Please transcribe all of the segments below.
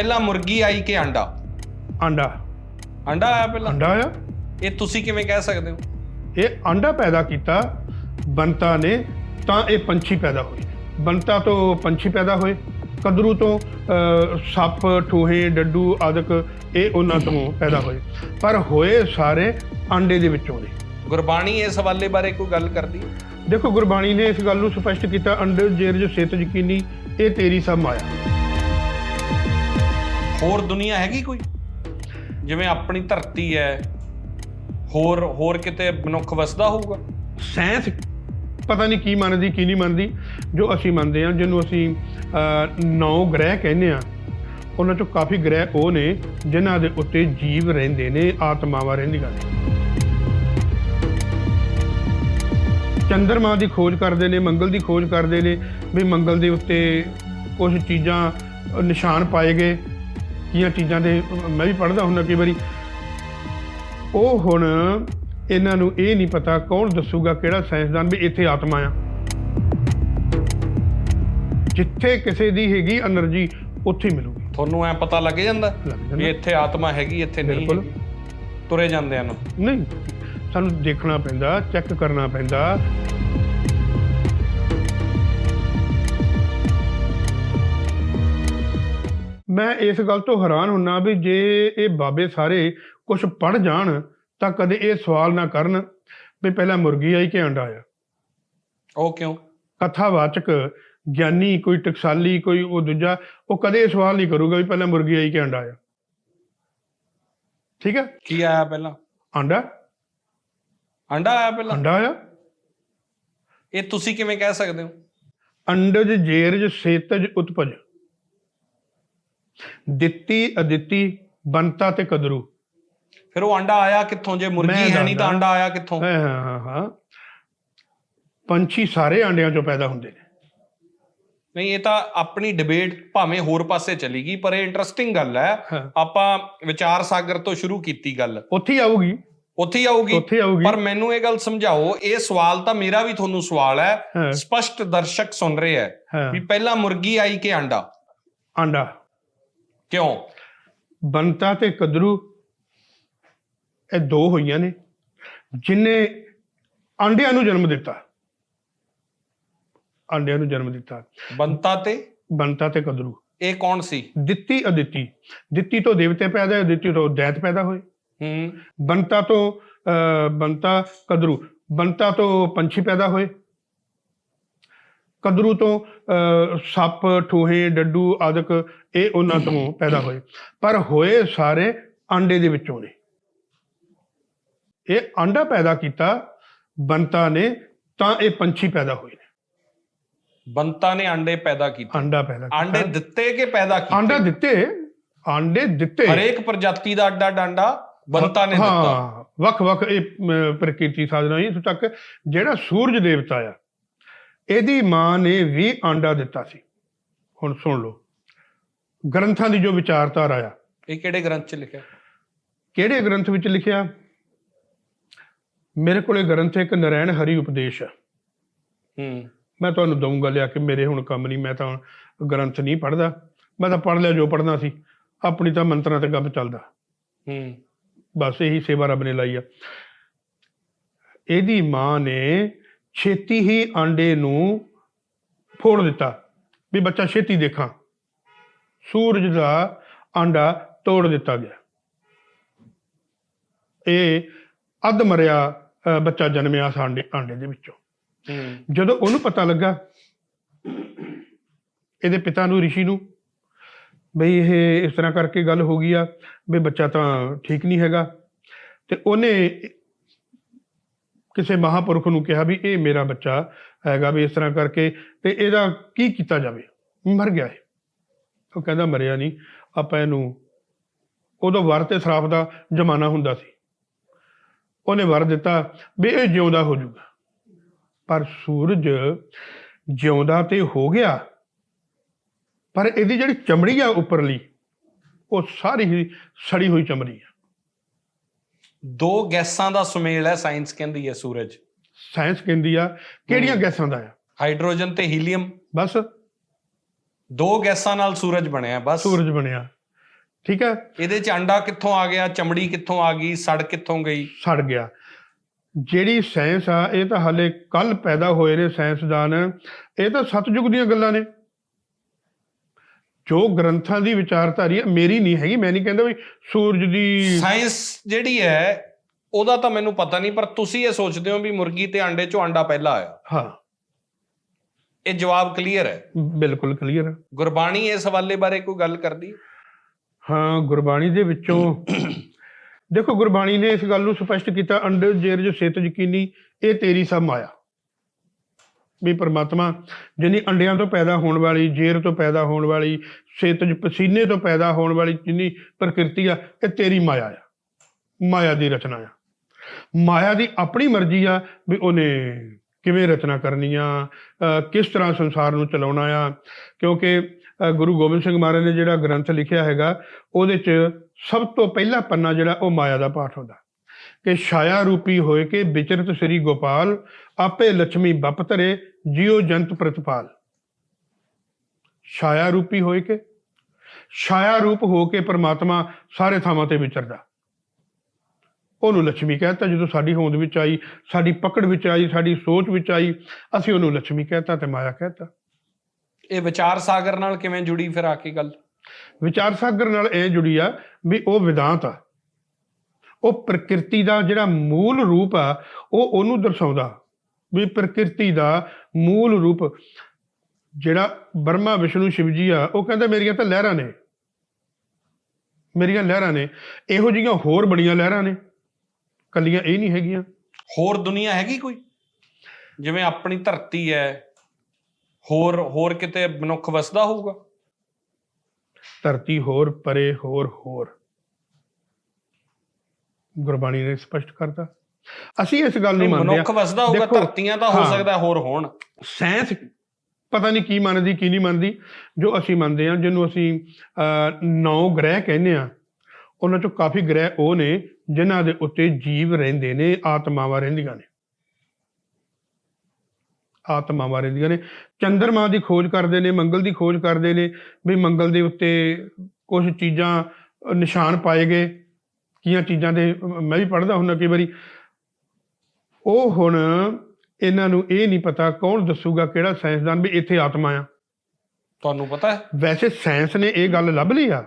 ਪਹਿਲਾਂ ਮੁਰਗੀ ਆਈ ਕਿ ਅੰਡਾ? ਆਂਡਾ ਅੰਡਾ ਆਇਆ ਪਹਿਲਾਂ? ਆਂਡਾ ਆ ਇਹ ਤੁਸੀਂ ਕਿਵੇਂ ਕਹਿ ਸਕਦੇ ਹੋ? ਇਹ ਆਂਡਾ ਪੈਦਾ ਕੀਤਾ ਬੰਤਾ ਨੇ ਤਾਂ ਇਹ ਪੰਛੀ ਪੈਦਾ ਹੋਏ। ਬੰਤਾ ਤੋਂ ਪੰਛੀ ਪੈਦਾ ਹੋਏ ਕਦਰੂ ਤੋਂ ਸੱਪ ਠੂਹੇ ਡੱਡੂ ਆਦਿਕ ਇਹ ਉਹਨਾਂ ਤੋਂ ਪੈਦਾ ਹੋਏ। ਪਰ ਹੋਏ ਸਾਰੇ ਆਂਡੇ ਦੇ ਵਿੱਚੋਂ ਨੇ। ਗੁਰਬਾਣੀ ਇਸ ਹਵਾਲੇ ਬਾਰੇ ਕੋਈ ਗੱਲ ਕਰਦੀ ਹੈ? ਦੇਖੋ ਗੁਰਬਾਣੀ ਨੇ ਇਸ ਗੱਲ ਨੂੰ ਸਪਸ਼ਟ ਕੀਤਾ ਅੰਡੇ ਜੇਰਜ ਸੇਤ ਯਕੀਨੀ ਇਹ ਤੇਰੀ ਸਭ ਮਾਇਆ। ਹੋਰ ਦੁਨੀਆ ਹੈਗੀ ਕੋਈ? ਜਿਵੇਂ ਆਪਣੀ ਧਰਤੀ ਹੈ, ਹੋਰ ਹੋਰ ਕਿਤੇ ਮਨੁੱਖ ਵਸਦਾ ਹੋਊਗਾ? ਸਾਇੰਸ ਪਤਾ ਨਹੀਂ ਕੀ ਮੰਨਦੀ, ਕੀ ਨਹੀਂ ਮੰਨਦੀ। ਜੋ ਅਸੀਂ ਮੰਨਦੇ ਹਾਂ, ਜਿਹਨੂੰ ਅਸੀਂ ਨੌ ਗ੍ਰਹਿ ਕਹਿੰਦੇ ਆ ਉਹਨਾਂ ਚੋਂ ਕਾਫੀ ਗ੍ਰਹਿ ਉਹ ਨੇ, ਜਿਨ੍ਹਾਂ ਦੇ ਉੱਤੇ ਜੀਵ ਰਹਿੰਦੇ ਨੇ, ਆਤਮਾਵਾਂ ਰਹਿੰਦੀਆਂ ਨੇ। ਚੰਦਰਮਾ ਦੀ ਖੋਜ ਕਰਦੇ ਨੇ, ਮੰਗਲ ਦੀ ਖੋਜ ਕਰਦੇ ਨੇ, ਵੀ ਮੰਗਲ ਦੇ ਉੱਤੇ ਕੁਝ ਚੀਜ਼ਾਂ ਨਿਸ਼ਾਨ ਪਾਏ ਗਏ। ਕਿਹੜੀਆਂ ਚੀਜ਼ਾਂ ਦੇ ਮੈਂ ਵੀ ਪੜਦਾ ਹੁੰਦਾ ਕਈ ਵਾਰੀ। ਉਹ ਹੁਣ ਇਹਨਾਂ ਨੂੰ ਇਹ ਨਹੀਂ ਪਤਾ ਕੌਣ ਦੱਸੂਗਾ ਕਿਹੜਾ ਸਾਇੰਸਦਾਨ ਵੀ ਇੱਥੇ ਆਤਮਾ ਆ। ਜਿੱਥੇ ਕਿਸੇ ਦੀ ਹੈਗੀ એનર્ਜੀ ਉੱਥੇ ਮਿਲੂਗੀ। ਤੁਹਾਨੂੰ ਐ ਪਤਾ ਲੱਗ ਜਾਂਦਾ ਵੀ ਇੱਥੇ ਆਤਮਾ ਹੈਗੀ ਇੱਥੇ ਨਹੀਂ ਬਿਲਕੁਲ। ਤੁਰੇ ਜਾਂਦੇ ਹਨ ਨਹੀਂ ਸਾਨੂੰ ਦੇਖਣਾ ਪੈਂਦਾ ਚੈੱਕ ਕਰਨਾ ਪੈਂਦਾ। ਮੈਂ ਇਸ ਗੱਲ ਤੋਂ ਹੈਰਾਨ ਹੁੰਨਾ ਵੀ ਜੇ ਇਹ ਬਾਬੇ ਸਾਰੇ ਕੁਝ ਪੜ ਜਾਣ ਤਾਂ ਕਦੇ ਇਹ ਸਵਾਲ ਨਾ ਕਰਨ ਵੀ ਪਹਿਲਾਂ ਮੁਰਗੀ ਆਈ ਕਿ ਅੰਡਾ ਆਇਆ। ਉਹ ਕਿਉਂ? ਕਥਾਵਾਚਕ ਗਿਆਨੀ ਕੋਈ ਟਕਸਾਲੀ ਕੋਈ ਉਹ ਦੂਜਾ ਉਹ ਕਦੇ ਇਹ ਸਵਾਲ ਨਹੀਂ ਕਰੂਗਾ ਵੀ ਪਹਿਲਾਂ ਮੁਰਗੀ ਆਈ ਕਿ ਅੰਡਾ ਆਇਆ। ਠੀਕ ਹੈ? ਕੀ ਆਇਆ ਪਹਿਲਾਂ? ਅੰਡਾ? ਅੰਡਾ ਆਇਆ ਪਹਿਲਾਂ? ਅੰਡਾ ਆਇਆ। ਇਹ ਤੁਸੀਂ ਕਿਵੇਂ ਕਹਿ ਸਕਦੇ ਹੋ? ਅੰਡਜ ਜੇਰਜ ਸੇਤਜ ਉਤਪਜ। ਦਿੱਤੀ ਅਦਿੱਤੀ ਬੰਤਾ ਤੇ ਕਦਰੂ। ਫਿਰ ਉਹ ਅੰਡਾ ਆਇਆ ਕਿੱਥੋਂ? ਜੇ ਮੁਰਗੀ ਹੈ ਨਹੀਂ ਤਾਂ। ਅੰਡਾ ਆਇਆ ਕਿੱਥੋਂ? ਹਾਂ ਹਾਂ ਹਾਂ, ਪੰਛੀ ਸਾਰੇ ਆਂਡਿਆਂ ਚੋਂ ਪੈਦਾ ਹੁੰਦੇ ਨੇ। ਨਹੀਂ ਇਹ ਤਾਂ ਆਪਣੀ ਡਿਬੇਟ ਭਾਵੇਂ ਹੋਰ ਪਾਸੇ ਚਲੀ ਗਈ ਪਰ ਇਹ ਇੰਟਰਸਟਿੰਗ ਗੱਲ ਹੈ। ਆਪਾਂ ਵਿਚਾਰ ਸਾਗਰ ਤੋਂ ਸ਼ੁਰੂ ਕੀਤੀ ਗੱਲ। ਉੱਥੇ ਹੀ ਆਊਗੀ। ਉੱਥੇ ਆਊਗੀ। ਪਰ ਮੈਨੂੰ ਇਹ ਗੱਲ ਸਮਝਾਓ ਇਹ ਸਵਾਲ ਤਾਂ ਮੇਰਾ ਵੀ ਤੁਹਾਨੂੰ ਸਵਾਲ ਹੈ। ਸਪਸ਼ਟ ਦਰਸ਼ਕ ਸੁਣ ਰਹੇ ਹੈ ਵੀ ਪਹਿਲਾਂ ਮੁਰਗੀ ਆਈ ਕਿ ਅੰਡਾ? ਆਂਡਾ ਕਿਉਂ? ਬੰਤਾ ਤੇ ਕਦਰੂ ਇਹ ਦੋ ਹੋਈਆਂ ਨੇ ਜਿਨੇ ਆਂਡਿਆਂ ਨੂੰ ਜਨਮ ਦਿੱਤਾ। ਆਂਡਿਆਂ ਨੂੰ ਜਨਮ ਦਿੱਤਾ। ਬੰਤਾ ਤੇ? ਬੰਤਾ ਤੇ ਕਦਰੂ। ਇਹ ਕੌਣ ਸੀ? ਦਿੱਤੀ ਅਦਿੱਤੀ। ਦਿੱਤੀ ਤੋਂ ਦੇਵਤੇ ਪੈਦਾ ਹੋਏ ਅਦਿੱਤੀ ਤੋਂ ਦੈਤ ਪੈਦਾ ਹੋਏ। ਹੂੰ। ਬੰਤਾ ਤੋਂ ਬੰਤਾ ਕਦਰੂ। ਬੰਤਾ ਤੋਂ ਪੰਛੀ ਪੈਦਾ ਹੋਏ। ਕਦਰੂ ਤੋਂ ਸੱਪ ਠੂਹੇ ਡੱਡੂ ਆਦਿਕ ਇਹ ਉਹਨਾਂ ਤੋਂ ਪੈਦਾ ਹੋਏ। ਪਰ ਹੋਏ ਸਾਰੇ ਆਂਡੇ ਦੇ ਵਿੱਚੋਂ ਨੇ। ਇਹ ਆਂਡਾ ਪੈਦਾ ਕੀਤਾ ਬੰਤਾ ਨੇ ਤਾਂ ਇਹ ਪੰਛੀ ਪੈਦਾ ਹੋਏ ਨੇ। ਬੰਤਾ ਨੇ ਅੰਡੇ ਪੈਦਾ ਕੀਤੇ। ਆਂਡਾ ਪੈਦਾ ਅੰਡੇ ਦਿੱਤੇ ਕਿ ਪੈਦਾ ਕੀਤੇ? ਆਂਡਾ ਦਿੱਤੇ ਆਂਡੇ ਦਿੱਤੇ। ਹਰੇਕ ਪ੍ਰਜਾਤੀ ਦਾ ਅੱਡਾ ਡਾਂਡਾ ਬੰਤਾ ਨੇ ਦਿੱਤਾ ਹਾਂ ਵੱਖ ਵੱਖ ਇਹ ਪ੍ਰਕਿਰਤੀ ਸਾਧਨਾ ਹੀ ਤੱਕ ਜਿਹੜਾ ਸੂਰਜ ਦੇਵਤਾ ਆ ਇਹਦੀ ਮਾਂ ਨੇ ਵੀ ਆਂਡਾ ਦਿੱਤਾ ਸੀ। ਹੁਣ ਸੁਣ ਲਓ। ਗ੍ਰੰਥਾਂ ਦੀ ਜੋ ਵਿਚਾਰਧਾਰਾ ਆ। ਇਹ ਕਿਹੜੇ ਗ੍ਰੰਥ 'ਚ ਲਿਖਿਆ? ਕਿਹੜੇ ਗ੍ਰੰਥ ਵਿੱਚ ਲਿਖਿਆ? ਮੇਰੇ ਕੋਲੇ ਗ੍ਰੰਥ ਇੱਕ ਨਰੈਣ ਹਰੀ ਉਪਦੇਸ਼ ਆ। ਹੂੰ। ਮੈਂ ਤੁਹਾਨੂੰ ਦਊਂਗਾ ਲਿਆ ਕੇ ਮੇਰੇ ਹੁਣ ਕੰਮ ਨਹੀਂ ਮੈਂ ਤਾਂ ਗ੍ਰੰਥ ਨਹੀਂ ਪੜ੍ਹਦਾ। ਮੈਂ ਤਾਂ ਪੜ੍ਹ ਲਿਆ ਜੋ ਪੜ੍ਹਨਾ ਸੀ। ਆਪਣੀ ਤਾਂ ਮੰਤਰਾਂ ਤੇ ਗੱਪ ਚੱਲਦਾ। ਹੂੰ। ਬਸ ਇਹੀ ਸੇਵਾ ਰੱਬ ਨੇ ਲਾਈ ਆ। ਇਹਦੀ ਮਾਂ ਨੇ ਛੇਤੀ ਹੀ ਆਂਡੇ ਨੂੰ ਫੋੜ ਦਿੱਤਾ ਵੀ ਬੱਚਾ ਛੇਤੀ ਦੇਖਾਂ। ਸੂਰਜ ਦਾ ਆਂਡਾ ਤੋੜ ਦਿੱਤਾ ਗਿਆ। ਇਹ ਅੱਧ ਮਰਿਆ ਬੱਚਾ ਜਨਮਿਆ ਸਾਂਡੇ ਆਂਡੇ ਦੇ ਵਿੱਚੋਂ। ਜਦੋਂ ਉਹਨੂੰ ਪਤਾ ਲੱਗਾ ਇਹਦੇ ਪਿਤਾ ਨੂੰ ਰਿਸ਼ੀ ਨੂੰ ਬਈ ਇਹ ਇਸ ਤਰ੍ਹਾਂ ਕਰਕੇ ਗੱਲ ਹੋ ਗਈ ਆ ਵੀ ਬੱਚਾ ਤਾਂ ਠੀਕ ਨਹੀਂ ਹੈਗਾ। ਤੇ ਉਹਨੇ ਕਿਸੇ ਮਹਾਪੁਰਖ ਨੂੰ ਕਿਹਾ ਵੀ ਇਹ ਮੇਰਾ ਬੱਚਾ ਹੈਗਾ ਵੀ ਇਸ ਤਰ੍ਹਾਂ ਕਰਕੇ ਤੇ ਇਹਦਾ ਕੀ ਕੀਤਾ ਜਾਵੇ? ਮਰ ਗਿਆ ਹੈ ਉਹ ਕਹਿੰਦਾ ਮਰਿਆ ਨਹੀਂ। ਆਪਾਂ ਇਹਨੂੰ ਉਦੋਂ ਵਰ ਤੇ ਸਰਾਪ ਦਾ ਜ਼ਮਾਨਾ ਹੁੰਦਾ ਸੀ। ਉਹਨੇ ਵਰ ਦਿੱਤਾ ਵੀ ਇਹ ਜਿਉਂਦਾ ਹੋ ਜਾਊਗਾ। ਪਰ ਸੂਰਜ ਜਿਉਂਦਾ ਤੇ ਹੋ ਗਿਆ, ਪਰ ਇਹਦੀ ਜਿਹੜੀ ਚਮੜੀ ਆ ਉੱਪਰਲੀ, ਉਹ ਸਾਰੀ ਹੀ ਸੜੀ ਹੋਈ ਚਮੜੀ ਆ। ਦੋ ਗੈਸਾਂ ਦਾ ਸੁਮੇਲ ਹੈ ਸਾਇੰਸ ਕਹਿੰਦੀ ਹੈ ਸੂਰਜ। ਸਾਇੰਸ ਕਹਿੰਦੀ ਆ ਕਿਹੜੀਆਂ ਗੈਸਾਂ ਦਾ ਆ? ਹਾਈਡਰੋਜਨ ਤੇ ਹੀਲੀਅਮ ਬਸ। ਦੋ ਗੈਸਾਂ ਨਾਲ ਸੂਰਜ ਬਣਿਆ ਬਸ। ਸੂਰਜ ਬਣਿਆ। ਠੀਕ ਹੈ? ਇਹਦੇ ਚ ਅੰਡਾ ਕਿੱਥੋਂ ਆ ਗਿਆ ਚਮੜੀ ਕਿੱਥੋਂ ਆ ਗਈ ਸੜ ਕਿੱਥੋਂ ਗਈ? ਸੜ ਗਿਆ। ਜਿਹੜੀ ਸਾਇੰਸ ਆ ਇਹ ਤਾਂ ਹਲੇ ਕੱਲ ਪੈਦਾ ਹੋਏ ਨੇ ਸਾਇੰਸਦਾਨ ਇਹ ਤਾਂ ਸਤਜੁਗ ਦੀਆਂ ਗੱਲਾਂ ਨੇ। ਜੋ ਗ੍ਰੰਥਾਂ ਦੀ ਵਿਚਾਰਧਾਰੀ ਹੈ ਮੇਰੀ ਨਹੀਂ ਹੈਗੀ ਮੈਂ ਨਹੀਂ ਕਹਿੰਦਾ ਵੀ ਸੂਰਜ ਦੀ ਸਾਇੰਸ ਜਿਹੜੀ ਹੈ ਉਹਦਾ ਤਾਂ ਮੈਨੂੰ ਪਤਾ ਨਹੀਂ ਪਰ ਤੁਸੀਂ ਇਹ ਸੋਚਦੇ ਹੋ ਵੀ ਮੁਰਗੀ ਤੇ ਅੰਡੇ ਚੋਂ ਅੰਡਾ ਪਹਿਲਾਂ ਆਇਆ। ਹਾਂ। ਇਹ ਜਵਾਬ ਕਲੀਅਰ ਹੈ? ਬਿਲਕੁਲ ਕਲੀਅਰ ਗੁਰਬਾਣੀ ਇਸ ਹਵਾਲੇ ਬਾਰੇ ਕੋਈ ਗੱਲ ਕਰਦੀ ਹੈ? ਹਾਂ ਗੁਰਬਾਣੀ ਦੇ ਵਿੱਚੋਂ ਦੇਖੋ ਗੁਰਬਾਣੀ ਨੇ ਇਸ ਗੱਲ ਨੂੰ ਸਪਸ਼ਟ ਕੀਤਾ ਅੰਡਰ ਜੇਰ ਜੋ ਸੇਤ ਯਕੀਨੀ ਇਹ ਤੇਰੀ ਸਭ ਮਾਇਆ ਵੀ ਪਰਮਾਤਮਾ ਜਿੰਨੀ ਅੰਡਿਆਂ ਤੋਂ ਪੈਦਾ ਹੋਣ ਵਾਲੀ, ਜੇਰ ਤੋਂ ਪੈਦਾ ਹੋਣ ਵਾਲੀ ਸੇਤ ਪਸੀਨੇ ਤੋਂ ਪੈਦਾ ਹੋਣ ਵਾਲੀ ਜਿੰਨੀ ਪ੍ਰਕਿਰਤੀ ਆ, ਇਹ ਤੇਰੀ ਮਾਇਆ ਆ। ਮਾਇਆ ਦੀ ਰਚਨਾ ਆ। ਮਾਇਆ ਦੀ ਆਪਣੀ ਮਰਜ਼ੀ ਆ ਵੀ ਉਹਨੇ ਕਿਵੇਂ ਰਚਨਾ ਕਰਨੀ ਆ ਕਿਸ ਤਰ੍ਹਾਂ ਸੰਸਾਰ ਨੂੰ ਚਲਾਉਣਾ ਆ। ਕਿਉਂਕਿ ਗੁਰੂ ਗੋਬਿੰਦ ਸਿੰਘ ਮਹਾਰਾਜ ਨੇ ਜਿਹੜਾ ਗ੍ਰੰਥ ਲਿਖਿਆ ਹੈਗਾ, ਉਹਦੇ 'ਚ ਸਭ ਤੋਂ ਪਹਿਲਾ ਪੰਨਾ ਜਿਹੜਾ ਉਹ ਮਾਇਆ ਦਾ ਪਾਠ ਹੁੰਦਾ। ਕਿ ਛਾਇਆ ਰੂਪੀ ਹੋਏ ਕੇ ਵਿਚਰਤ ਸ੍ਰੀ ਗੋਪਾਲ ਆਪੇ ਲక్ష్ਮੀ ਬਪ ਧਰੇ ਜਿਉ ਜੰਤ ਪ੍ਰਤਪਾਲ। ਛਾਇਆ ਰੂਪੀ ਹੋਏ ਕੇ? ਛਾਇਆ ਰੂਪ ਹੋ ਕੇ ਪਰਮਾਤਮਾ ਸਾਰੇ ਥਾਵਾਂ ਤੇ ਵਿਚਰਦਾ। ਉਹਨੂੰ ਲక్ష్ਮੀ ਕਹਿੰਦਾ ਜਦੋਂ ਸਾਡੀ ਹੋਂਦ ਵਿੱਚ ਆਈ ਸਾਡੀ ਪਕੜ ਵਿੱਚ ਆਈ ਸਾਡੀ ਸੋਚ ਵਿੱਚ ਆਈ ਅਸੀਂ ਉਹਨੂੰ ਲక్ష్ਮੀ ਕਹਿੰਦਾ ਤੇ ਮਾਇਆ ਕਹਿੰਦਾ ਇਹ ਵਿਚਾਰ ਸਾਗਰ ਨਾਲ ਕਿਵੇਂ ਜੁੜੀ ਫਿਰ ਆ ਕੇ ਗੱਲ? ਵਿਚਾਰ ਸਾਗਰ ਨਾਲ ਇਹ ਜੁੜੀ ਆ ਵੀ ਉਹ ਵਿਦਾਂਤ ਆ। ਉਹ ਪ੍ਰਕਿਰਤੀ ਦਾ ਜਿਹੜਾ ਮੂਲ ਰੂਪ ਆ ਉਹ ਉਹਨੂੰ ਦਰਸਾਉਂਦਾ। ਵੀ ਪ੍ਰਕਿਰਤੀ ਦਾ ਮੂਲ ਰੂਪ ਜਿਹੜਾ ਬਰਮਾ ਵਿਸ਼ਨੂੰ ਸ਼ਿਵ ਜੀ ਆ ਉਹ ਕਹਿੰਦਾ ਮੇਰੀਆਂ ਤਾਂ ਲਹਿਰਾਂ ਨੇ। ਮੇਰੀਆਂ ਲਹਿਰਾਂ ਨੇ। ਇਹੋ ਜਿਹੀਆਂ ਹੋਰ ਬੜੀਆਂ ਲਹਿਰਾਂ ਨੇ। ਕੱਲੀਆਂ ਇਹ ਨਹੀਂ ਹੈਗੀਆਂ। ਹੋਰ ਦੁਨੀਆ ਹੈਗੀ ਕੋਈ? ਜਿਵੇਂ ਆਪਣੀ ਧਰਤੀ ਹੈ ਹੋਰ ਹੋਰ ਕਿਤੇ ਮਨੁੱਖ ਵਸਦਾ ਹੋਊਗਾ? ਧਰਤੀ ਹੋਰ ਪਰੇ ਹੋਰ ਹੋਰ। ਗੁਰਬਾਣੀ ਨੇ ਸਪਸ਼ਟ ਕਰਤਾ। ਅਸੀਂ ਇਸ ਗੱਲ ਨੂੰ ਮੰਨਦੇ ਮਨੁੱਖ ਵਸਦਾ ਹੋਊਗਾ ਧਰਤੀਆਂ ਤਾਂ ਹੋ ਹਾਂ। ਸਕਦਾ ਹੋਰ ਹੋਣ। ਸਾਇੰਸ ਪਤਾ ਨਹੀਂ ਕੀ ਮੰਨਦੀ ਕੀ ਨਹੀਂ ਮੰਨਦੀ ਜੋ ਅਸੀਂ ਮੰਨਦੇ ਹਾਂ ਜਿਹਨੂੰ ਅਸੀਂ ਨੌ ਗ੍ਰਹਿ ਕਹਿੰਦੇ ਆ ਉਹਨਾਂ ਚੋਂ ਕਾਫੀ ਗ੍ਰਹਿ ਉਹ ਨੇ ਜਿਨ੍ਹਾਂ ਦੇ ਉੱਤੇ ਜੀਵ ਰਹਿੰਦੇ ਨੇ ਆਤਮਾਵਾਂ ਰਹਿੰਦੀਆਂ ਨੇ। ਆਤਮਾਵਾਂ ਰਹਿੰਦੀਆਂ ਨੇ। ਚੰਦਰਮਾ ਦੀ ਖੋਜ ਕਰਦੇ ਨੇ ਮੰਗਲ ਦੀ ਖੋਜ ਕਰਦੇ ਨੇ ਵੀ ਮੰਗਲ ਦੇ ਉੱਤੇ ਕੁਝ ਚੀਜ਼ਾਂ ਨਿਸ਼ਾਨ ਪਾਏ ਗਏ। ਕੀਆਂ ਚੀਜ਼ਾਂ ਦੇ ਮੈਂ ਵੀ ਪੜ੍ਹਦਾ ਹੁੰਦਾ ਕਈ ਵਾਰੀ। ਉਹ ਹੁਣ ਇਹਨਾਂ ਨੂੰ ਇਹ ਨਹੀਂ ਪਤਾ ਕੌਣ ਦੱਸੂਗਾ ਕਿਹੜਾ ਸਾਇੰਸਦਾਨ ਵੀ ਇੱਥੇ ਆਤਮਾ ਆ। ਤੁਹਾਨੂੰ ਪਤਾ ਹੈ? ਵੈਸੇ ਸਾਇੰਸ ਨੇ ਇਹ ਗੱਲ ਲੱਭ ਲਈ ਆ।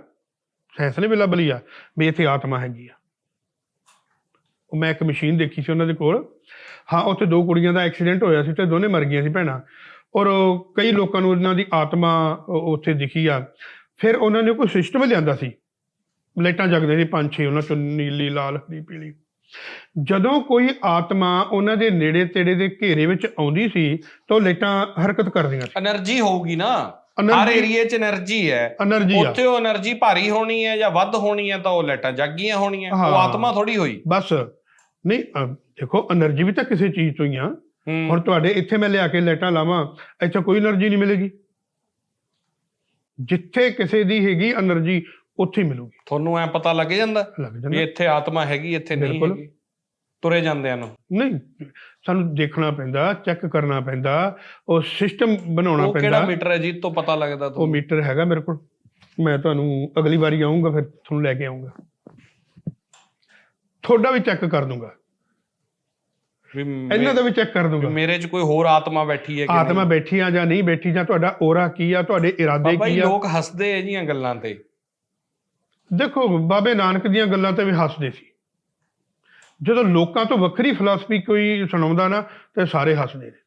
ਸਾਇੰਸ ਨੇ ਵੀ ਲੱਭ ਲਈ ਆ ਵੀ ਇੱਥੇ ਆਤਮਾ ਹੈਗੀ ਆ। ਉਹ ਮੈਂ ਇੱਕ ਮਸ਼ੀਨ ਦੇਖੀ ਸੀ ਉਹਨਾਂ ਦੇ ਕੋਲ। ਹਾਂ ਉੱਥੇ ਦੋ ਕੁੜੀਆਂ ਦਾ ਐਕਸੀਡੈਂਟ ਹੋਇਆ ਸੀ ਤੇ ਦੋਨੇ ਮਰ ਗਈਆਂ ਸੀ ਭੈਣਾਂ। ਔਰ ਕਈ ਲੋਕਾਂ ਨੂੰ ਉਹਨਾਂ ਦੀ ਆਤਮਾ ਉੱਥੇ ਦਿਖੀ ਆ। ਫਿਰ ਉਹਨਾਂ ਨੇ ਕੋਈ ਸਿਸਟਮ ਲਿਆਂਦਾ ਸੀ। ਲਾਈਟਾਂ ਜਗਦੇ ਸੀ ਪੰਜ ਛੇ ਉਹਨਾਂ ਚੋਂ ਨੀਲੀ ਲਾਲ ਹਰੀ ਪੀਲੀ। ਜਦੋਂ ਕੋਈ ਆਤਮਾ ਉਹਨਾਂ ਦੇ ਨੇੜੇ ਤੇੜੇ ਦੇ ਘੇਰੇ ਵਿੱਚ ਆਉਂਦੀ ਸੀ ਤਾਂ ਲਾਈਟਾਂ ਹਰਕਤ ਕਰਦੀਆਂ ਸੀ। એનર્ਜੀ ਹੋਊਗੀ ਨਾ। ਹਰ Energy- 'ਚ એનર્ਜੀ ਹੈ। ਉੱਥੇ ਉਹ એનર્ਜੀ ਭਾਰੀ ਹੋਣੀ ਹੈ ਜਾਂ ਵੱਧ ਹੋਣੀ ਹੈ ਤਾਂ ਉਹ ਲੈਟਾਂ ਜਾਗੀਆਂ ਹੋਣੀਆਂ। ਉਹ ਆਤਮਾ ਥੋੜੀ ਹੋਈ। ਬਸ। ਨਹੀਂ ਦੇਖੋ એનર્ਜੀ ਵੀ ਤਾਂ ਕਿਸੇ ਚੀਜ਼ ਤੋਂ ਹੀ ਆ। ਹੁਣ ਤੁਹਾਡੇ ਇੱਥੇ ਮੈਂ ਲਿਆ ਕੇ ਲਾਈਟਾਂ ਲਾਵਾਂ ਇੱਥੇ ਕੋਈ એનર્ਜੀ ਨਹੀਂ ਮਿਲੇਗੀ। ਜਿੱਥੇ ਕਿਸੇ ਦੀ ਹੈਗੀ એનર્ਜੀ ਉੱਥੇ ਹੀ ਮਿਲੂਗੀ। ਤੁਹਾਨੂੰ ਐ ਪਤਾ ਲੱਗ ਜਾਂਦਾ ਲੱਗ ਵੀ ਇੱਥੇ ਆਤਮਾ ਹੈਗੀ ਇੱਥੇ ਨਹੀਂ ਬਿਲਕੁਲ। ਹੈਗੀ। ਤੁਰੇ ਜਾਂਦਿਆਂ ਨੂੰ। ਨਹੀਂ ਸਾਨੂੰ ਦੇਖਣਾ ਪੈਂਦਾ ਚੈੱਕ ਕਰਨਾ ਪੈਂਦਾ ਉਹ ਸਿਸਟਮ ਬਣਾਉਣਾ ਉਹ ਕਿਹੜਾ ਪੈਂਦਾ। ਮੀਟਰ ਹੈ ਜੀ? ਤੋਂ ਪਤਾ ਲੱਗਦਾ ਉਹ ਤੁਹਾਨੂੰ। ਮੀਟਰ ਹੈਗਾ ਮੇਰੇ ਕੋਲ। ਮੈਂ ਤੁਹਾਨੂੰ ਅਗਲੀ ਵਾਰੀ ਆਉਂਗਾ ਫਿਰ ਤੁਹਾਨੂੰ ਲੈ ਕੇ ਆਉਂਗਾ ਤੁਹਾਡਾ ਵੀ ਚੈੱਕ ਕਰ ਦੂੰਗਾ। ਵੀ ਇਹਨਾਂ ਦਾ ਵੀ ਚੈੱਕ ਕਰ ਦੂੰਗਾ। ਮੇਰੇ 'ਚ ਕੋਈ ਹੋਰ ਆਤਮਾ ਬੈਠੀ ਹੈ ਕਿ ਆਤਮਾ? ਬੈਠੀ ਆ ਜਾਂ ਨਹੀਂ ਬੈਠੀ ਜਾਂ ਤੁਹਾਡਾ ਔਰਾ ਕੀ ਆ ਤੁਹਾਡੇ ਇਰਾਦੇ ਬਾਬਾ ਜੀ ਕੀ ਆ? ਲੋਕ ਹੱਸਦੇ ਜੀਆਂ ਗੱਲਾਂ ਤੇ। ਦੇਖੋ, ਬਾਬੇ ਨਾਨਕ ਦੀਆਂ ਗੱਲਾਂ ਤੇ ਵੀ ਹੱਸਦੇ ਸੀ। ਜਦੋਂ ਲੋਕਾਂ ਤੋਂ ਵੱਖਰੀ ਫਿਲਾਸਫੀ ਕੋਈ ਸੁਣਾਉਂਦਾ ਨਾ, ਤੇ ਸਾਰੇ ਹੱਸਦੇ ਨੇ।